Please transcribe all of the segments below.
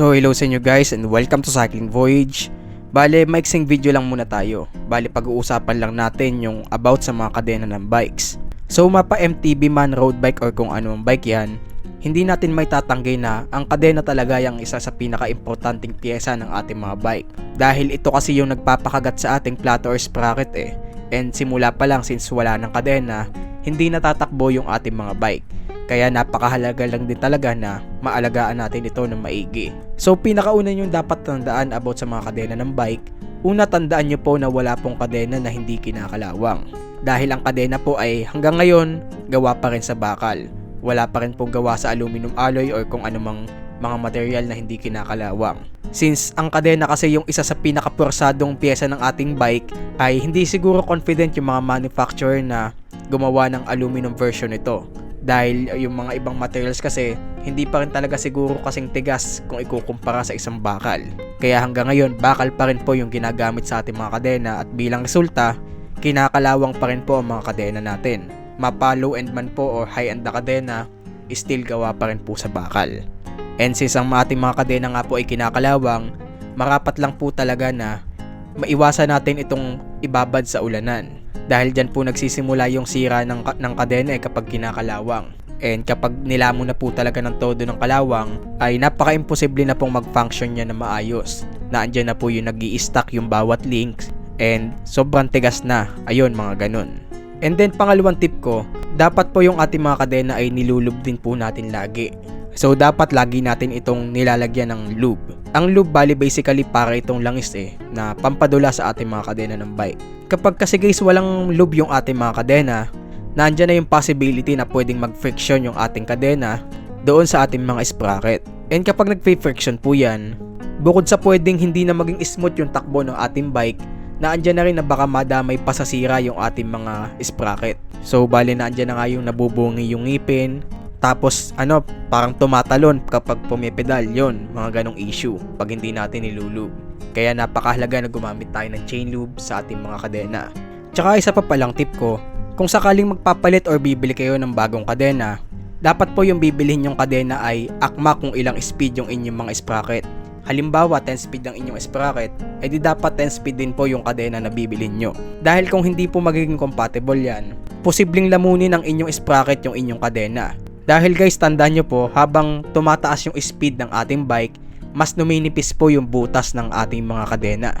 So hello sa inyo guys and welcome to Cycling Voyage. Bale, maiksing video lang muna tayo. Bale, pag-uusapan lang natin yung about sa mga kadena ng bikes. So mapa MTB man, road bike or kung anong bike yan, hindi natin may tatanggi na ang kadena talaga yung isa sa pinaka-importanting pyesa ng ating mga bike. Dahil ito kasi yung nagpapakagat sa ating plato or sprocket eh. And simula pa lang since wala ng kadena, hindi natatakbo yung ating mga bike. Kaya napakahalaga lang din talaga na maalagaan natin ito ng maigi. So pinakauna yung dapat tandaan about sa mga kadena ng bike, una tandaan nyo po na wala pong kadena na hindi kinakalawang. Dahil ang kadena po ay hanggang ngayon gawa pa rin sa bakal. Wala pa rin pong gawa sa aluminum alloy or kung anumang mga material na hindi kinakalawang. Since ang kadena kasi yung isa sa pinakapursadong pyesa ng ating bike ay hindi siguro confident yung mga manufacturer na gumawa ng aluminum version nito dahil yung mga ibang materials kasi hindi pa rin talaga siguro kasing tigas kung ikukumpara sa isang bakal. Kaya hanggang ngayon, bakal pa rin po yung ginagamit sa ating mga kadena at bilang resulta, kinakalawang pa rin po ang mga kadena natin. Mapa low end man po o high end na kadena, still gawa pa rin po sa bakal. And since ang ating mga kadena nga po ay kinakalawang, marapat lang po talaga na maiwasan natin itong ibabad sa ulanan. Dahil dyan po nagsisimula yung sira ng, ng kadena eh kapag kinakalawang. And kapag nilamon na po talaga ng todo ng kalawang, ay napaka-imposible na pong mag-function niya na maayos. Naandyan na po yung nag stack yung bawat links and sobrang tigas na. Ayun, mga ganun. And then pangalawang tip ko, dapat po yung ating mga kadena ay nilulub din po natin lagi. So dapat lagi natin itong nilalagyan ng lube. Ang lube bali basically para itong langis eh na pampadula sa ating mga kadena ng bike. Kapag kasi guys walang lube yung ating mga kadena, nandyan na yung possibility na pwedeng mag-friction yung ating kadena doon sa ating mga sprocket. And kapag nag-friction po yan, bukod sa pwedeng hindi na maging smooth yung takbo ng ating bike, naandyan na rin na baka madamay pa sa yung ating mga sprocket. So bali na andyan na nga yung nabubungi yung ngipin, tapos ano, parang tumatalon kapag pumipedal yon mga ganong issue pag hindi natin nilulube. Kaya napakahalaga na gumamit tayo ng chain lube sa ating mga kadena. Tsaka isa pa palang tip ko, kung sakaling magpapalit or bibili kayo ng bagong kadena, dapat po yung bibilihin yung kadena ay akma kung ilang speed yung inyong mga sprocket. Halimbawa, 10 speed ang inyong sprocket, edi dapat 10 speed din po yung kadena na bibilin nyo. Dahil kung hindi po magiging compatible yan, posibleng lamunin ng inyong sprocket yung inyong kadena. Dahil guys, tandaan nyo po, habang tumataas yung speed ng ating bike, mas numinipis po yung butas ng ating mga kadena.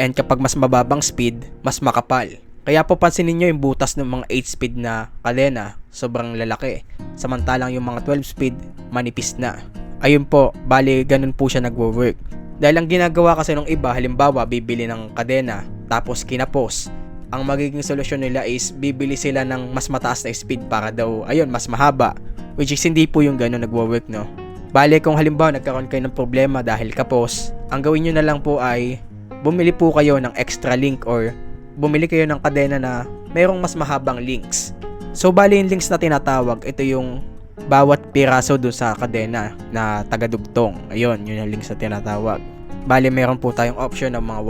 And kapag mas mababang speed, mas makapal. Kaya po pansinin nyo yung butas ng mga 8 speed na kadena, sobrang lalaki. Samantalang yung mga 12 speed, manipis na. Ayun po, bali ganun po siya nagwo-work. Dahil ang ginagawa kasi ng iba, halimbawa bibili ng kadena, tapos kinapos, ang magiging solusyon nila is bibili sila ng mas mataas na speed para daw, ayun, mas mahaba. Which is hindi po yung ganun nagwo-work, no? Bale, kung halimbawa nagkaroon kayo ng problema dahil kapos, ang gawin nyo na lang po ay bumili po kayo ng extra link or bumili kayo ng kadena na mayroong mas mahabang links. So, bali yung links na tinatawag, ito yung bawat piraso doon sa kadena na tagadugtong. Ayun, yun yung links na tinatawag. Bali, meron po tayong option ng mga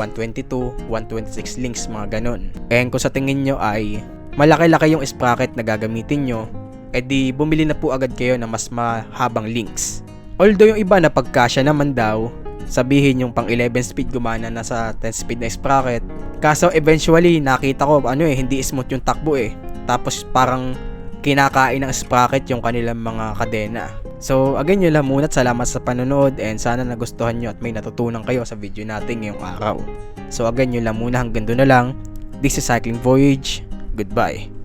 122, 126 links, mga ganun. And kung sa tingin nyo ay malaki-laki yung sprocket na gagamitin nyo, edi bumili na po agad kayo ng mas mahabang links. Although yung iba na pagkasya naman daw, sabihin yung pang 11 speed gumana na sa 10 speed na sprocket. Kaso eventually nakita ko ano eh hindi smooth yung takbo eh. Tapos parang kinakain ng sprocket yung kanilang mga kadena. So again yun lang muna at salamat sa panonood and sana nagustuhan nyo at may natutunan kayo sa video natin ngayong araw. So again yun lang muna hanggang doon na lang. This is Cycling Voyage. Goodbye.